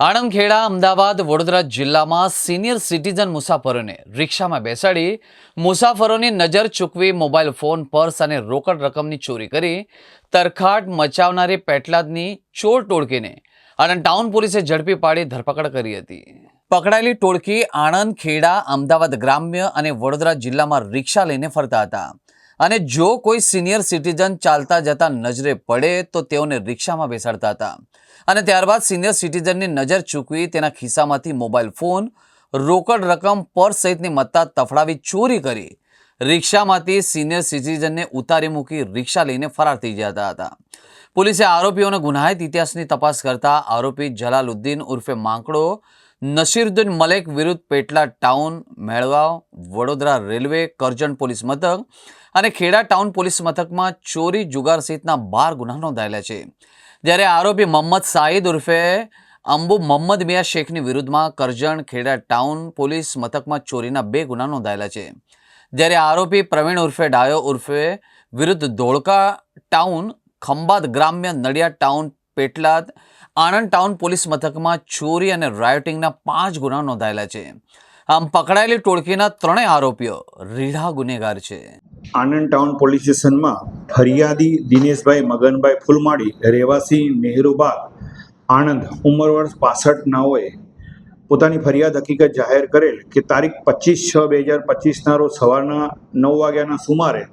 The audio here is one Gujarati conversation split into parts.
આણંદ ખેડા અમદાવાદ, વડોદરા જિલ્લામાં સિનિયર સિટીઝન મુસાફરોને રિક્ષામાં બેસાડી મુસાફરોની નજર ચૂકવી મોબાઈલ ફોન, પર્સ અને રોકડ રકમની ચોરી કરી તરખાટ મચાવનારી પેટલાદની ચોર ટોળકીને આણંદ ટાઉન પોલીસે ઝડપી પાડી ધરપકડ કરી હતી. પકડાયેલી ટોળકી આણંદ ખેડા અમદાવાદ ગ્રામ્ય અને વડોદરા જિલ્લામાં રિક્ષા લઈને ફરતા હતા. અને જો કોઈ સિનિયર સિટીઝન ચાલતા જતા નજરે પડે તો તેઓને રિક્ષામાં બેસાડતા હતા. અને ત્યારબાદ સિનિયર સિટીઝનની નજર ચૂકવી તેના ખિસ્સામાંથી મોબાઈલ ફોન, રોકડ રકમ, પર્સ સહિતની મત્તા તફડાવી ચોરી કરી. રિક્ષામાંથી સિનિયર સિટીઝનને ઉતારી મૂકી રિક્ષા લઈને ફરાર થઈ જતા હતા. પોલીસે આરોપીઓના ગુનાહિત ઇતિહાસની તપાસ કરતા આરોપી જલાલુદ્દીન ઉર્ફે માંકડો નસીરુદ્દીન મલેક વિરુદ્ધ પેટલા ટાઉન મેળવાવ, વડોદરા રેલવે, કરજણ પોલીસ મથક અને ખેડા ટાઉન પોલીસ મથકમાં ચોરી જુગાર સહિતના બાર ગુના નોંધાયેલા છે. જ્યારે આરોપી મોહમ્મદ સાહિદ ઉર્ફે અંબુ મોહમ્મદ મિયા શેખની વિરુદ્ધમાં કરજણ, ખેડા ટાઉન પોલીસ મથકમાં ચોરીના બે ગુના નોંધાયેલા છે. જ્યારે આરોપી પ્રવીણ ઉર્ફે ડાયો ઉર્ફે વિરુદ્ધ ધોળકા ટાઉન ખંભાત ગ્રામ્ય Nadiad town Petlad Anand town police મથકમાં ચોરી અને રાયોટિંગના પાંચ ગુના નોંધાયેલા છે. આમ પકડાયેલી ટોળકીના ત્રણેય આરોપીઓ રીઢા ગુનેગાર છે. આનંદ ટાઉન પોલીસ સ્ટેશનમાં ફરિયાદી દિનેશભાઈ, મગનભાઈ ફૂલમાળી, રહેવાસી નેહરુબાગ આણંદ ઉંમર વર્ષ પાસઠ નાઓએ પોતાની ફરિયાદ હકીકત જાહેર કરેલ કે તારીખ પચીસ છ બે હજાર પચીસના રોજ સવારના નવ વાગ્યાના સુમારે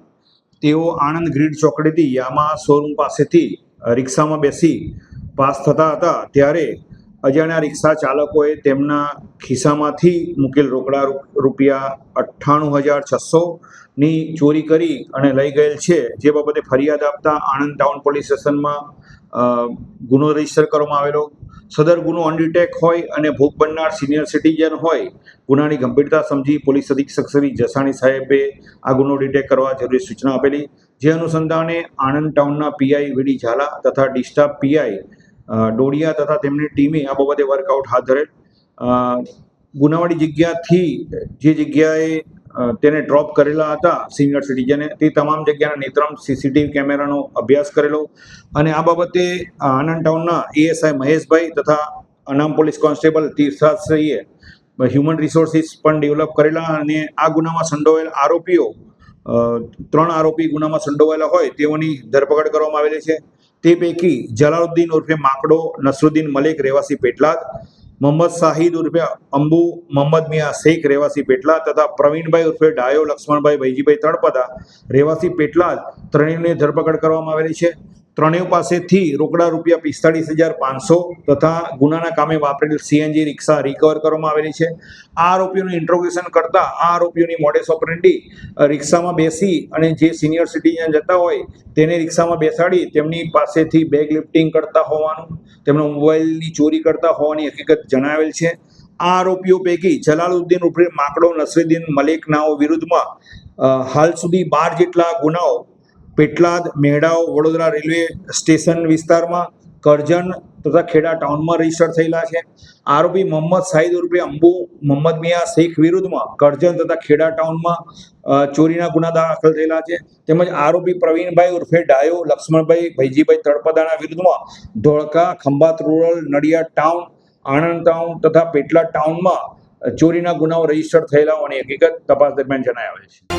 તેઓ આણંદ ગ્રીડ ચોકડીથી યામા શોરૂમ પાસેથી રિક્ષામાં બેસી પાસ થતા હતા, ત્યારે અજાણ્યા રિક્ષા ચાલકોએ તેમના ખિસ્સામાંથી મૂકેલ રોકડા રૂપિયા અઠ્ઠાણું હજાર છસોની ચોરી કરી અને લઈ ગયેલ છે. જે બાબતે ફરિયાદ આપતા આણંદ ટાઉન પોલીસ સ્ટેશનમાં ગુનો રજિસ્ટર કરવામાં આવેલો. સદર ગુનો અનડિટેક હોય અને ભોગ બનનાર સિનિયર સિટીઝન હોય, ગુનાની ગંભીરતા સમજી પોલીસ અધિક્ષક શ્રી જસાણી સાહેબે આ ગુનો ડિટેક કરવા જરૂરી સૂચના આપેલી. જે અનુસંધાને આણંદ ટાઉનના પીઆઈ વીડી ઝાલા તથા ડિસ્ટાફ પીઆઈ ડોડિયા તથા તેમની ટીમે આ બાબતે વર્કઆઉટ હાથ ધરેલ. ગુનાવાળી જગ્યાથી જે જગ્યાએ તેને ડ્રોપ કરેલા હતા સિનિયર સિટીઝને તે તમામ જગ્યાના નેત્રમ સીસીટીવી કેમેરાનો અભ્યાસ કરેલો અને આ બાબતે આનંદ ટાઉનના એએસઆઈ મહેશભાઈ તથા અનામ પોલીસ કોન્સ્ટેબલ તીર્થરાજશ્રીએ હ્યુમન રિસોર્સિસ પણ ડેવલપ કરેલા અને આ ગુનામાં સંડોવાયેલ આરોપીઓ ત્રણ આરોપી ગુનામાં સંડોવાયેલા હોય તેઓની ધરપકડ કરવામાં આવેલી છે. તે પૈકી જલાલુદ્દીન ઉર્ફે માકડો, નસરુદ્દીન મલિક રહેવાસી પેટલાદ, મોહમ્મદ શાહિદ ઉર્ફે અંબુ, મોહમ્મદ મિયા શેખ રહેવાસી પેટલાદ તથા પ્રવીણભાઈ ઉર્ફે ડાયો, લક્ષ્મણભાઈ ભૈજીભાઈ તળપદા રહેવાસી પેટલાદ ત્રણેયની ધરપકડ કરવામાં આવેલી છે. ત્રણેય પાસેથી રોકડા રૂપિયા પિસ્તાળીસ હજાર પાંચસો તથા ગુનાના કામે વાપરેલ સીએનજી રિક્ષા રિકવર કરવામાં આવેલી છે. આ આરોપીઓનું ઇન્ટ્રોગેશન કરતા આ આરોપીઓની મોડેસ ઓપરેન્ડી રિક્ષામાં બેસી અને જે સિનિયર સિટીઝન જતા હોય તેને રિક્ષામાં બેસાડી તેમની પાસેથી બેગ લિફ્ટિંગ કરતા હોવાનું, તેમના મોબાઈલની ચોરી કરતા હોવાની હકીકત જણાવેલ છે. આ આરોપીઓ પૈકી જલાલુદ્દીન ઉપરી, માકડો, નસરુદ્દીન મલેકનાઓ વિરુદ્ધમાં હાલ સુધી બાર જેટલા ગુનાઓ પેટલાદ મેળાઓ વડોદરા રેલવે સ્ટેશન વિસ્તારમાં કરજણ તથા ખેડા ટાઉનમાં રજિસ્ટર થયેલા છે. આરોપી મોહમ્મદ સાહિદ ઉર્ફે અંબુ, મોહમ્મદ મિયા શેખ વિરુદ્ધમાં કરજણ તથા ખેડા ટાઉનમાં ચોરીના ગુના દાખલ થયેલા છે. તેમજ આરોપી પ્રવીણભાઈ ઉર્ફે ડાયો, લક્ષ્મણભાઈ ભૈજીભાઈ તળપદાના વિરુદ્ધમાં Dholka, Khambhat rural, Nadiad town, Anand town તથા પેટલાદ ટાઉનમાં ચોરીના ગુનાઓ રજિસ્ટર થયેલા હોવાની હકીકત તપાસ દરમિયાન જણાવે છે.